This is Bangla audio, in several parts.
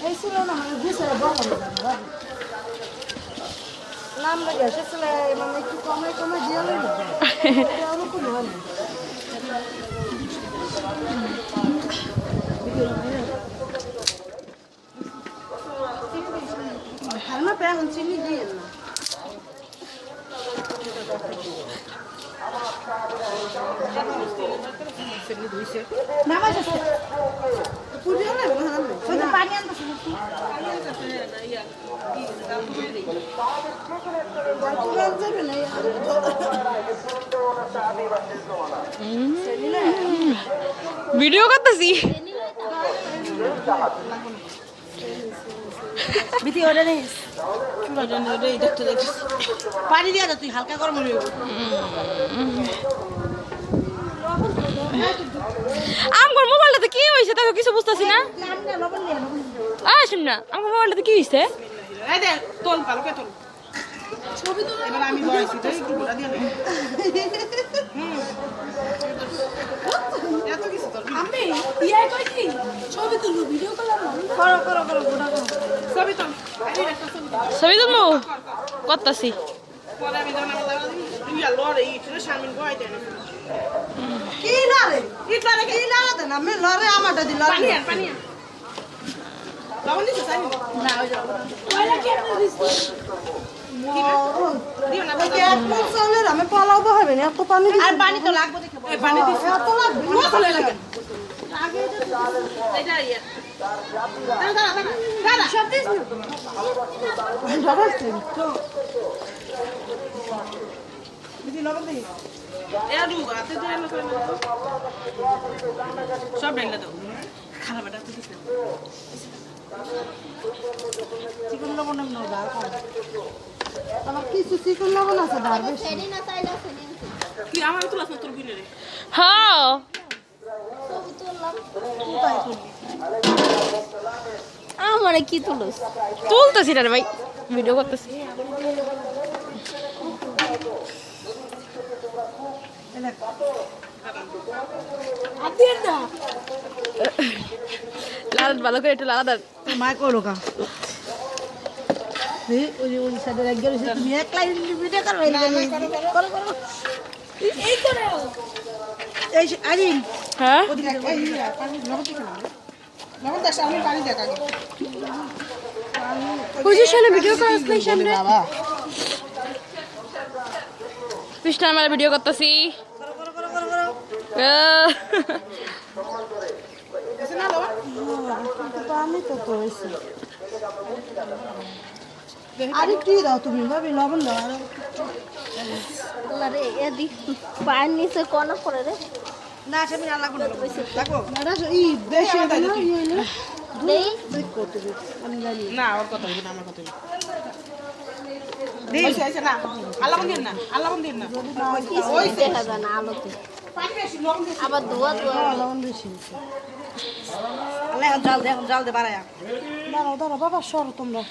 এই ছিল না লাগে এসেছিল মানে একটু কমে কমে দিয়ে ওরকম হয় না আর না পেয়ে চিনি দিয়ে না নামাজ আছে পুরি হলে ভালো পানি আনতে যাবে না ভিডিও করতেছি। বিতি ওটা নেই। দেখতে দেখতে পানি দিয়া তুই হালকা গরম হয়ে আমার মোবাইলটাতে তাকে কিছু বুঝতেছি না? আসুন না আমার মোবাইলটাতে কি হয়েছে তো তো ইয়া। ছবি তুলবো করতেছি। পরে আমি যখন আমার লাগা দিই ইয়া লড়ে ই ফিরে শামিল গোয়াই দেয় না কি লারে ইটা কি লারে দেন আমি দি পানি পানি লবণ দিছো না ওই যাও না আমি পোলাও বহাবে না এত পানি আর পানি তো লাগবে পানি দিছো এত লাগবে মশলা লাগে ইয়া দাঁড়া দাঁড়া সব দিস জবাস দিদি লবণ দিই এ আলু হাতে দিয়ে এলো করে সব ঢেলে দাও। খারাপ এটা তুই দিস না চিকন লবণ না দাও আমার কিছু চিকন লবণ আছে দাঁড় বেশি। কি আমার তো লাস তোর বিলে রে হ্যাঁ আমার কি তুলস? তুলতেছি রে ভাই। ভিডিও করতেছি। আদির ভালো করে একটু লালা মা করো কা তুমি একলাই ভিডিও করো করো। এই করে। এই আরিন হ্যাঁ? পজিশনে ভিডিও সামনে পৃষ্ঠা আমার ভিডিও করতেছি করো করো করো করো পানি তো তো আর একটু দাও তুমি ভাবি লবণ দাও আর এদি পায়ের নিচে কোন করে রে না। আমি না লাগবো না। লাগবো না ই বেশি হবে না ই হইল দেই দেখো। তুমি আমি জানি না ওর কথা বলবি না। আমার কথা বলবি দিন এসে না আল্লাহ বন্দিন না আল্লাহ না দেখা যায় না আলোতে লবণ আবার ধোয়া ধোয়া লবণ বেশি এখন জাল দে এখন জাল দে বাড়ায়া। দাঁড়াও দাঁড়াও বাবা সরো তোমরা।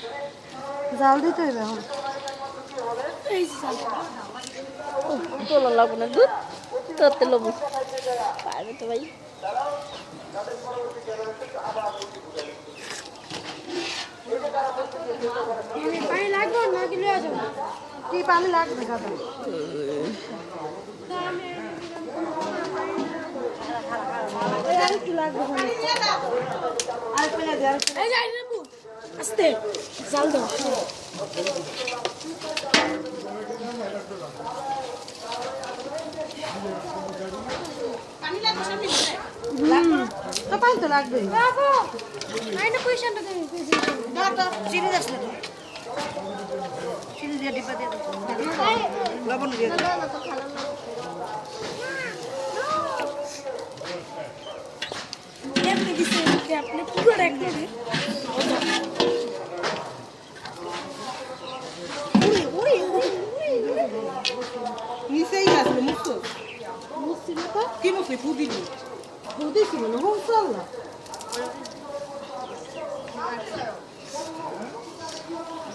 জাল দিতে হবে এখন। তোলা লাগবো না দুধ তোতে লবো পারবে তো ভাই। পানি লাগবে না কি পানি লাগবে দাদা? আস্তে জাল দাও। তো লাগবে না চিনি দাও লবণ দিয়ে না না আপনি কি করে একদম নিচেই আসলো মুক্ত মুসিল তো কি ফু দিলি বুঝেছি মানে হোম চললা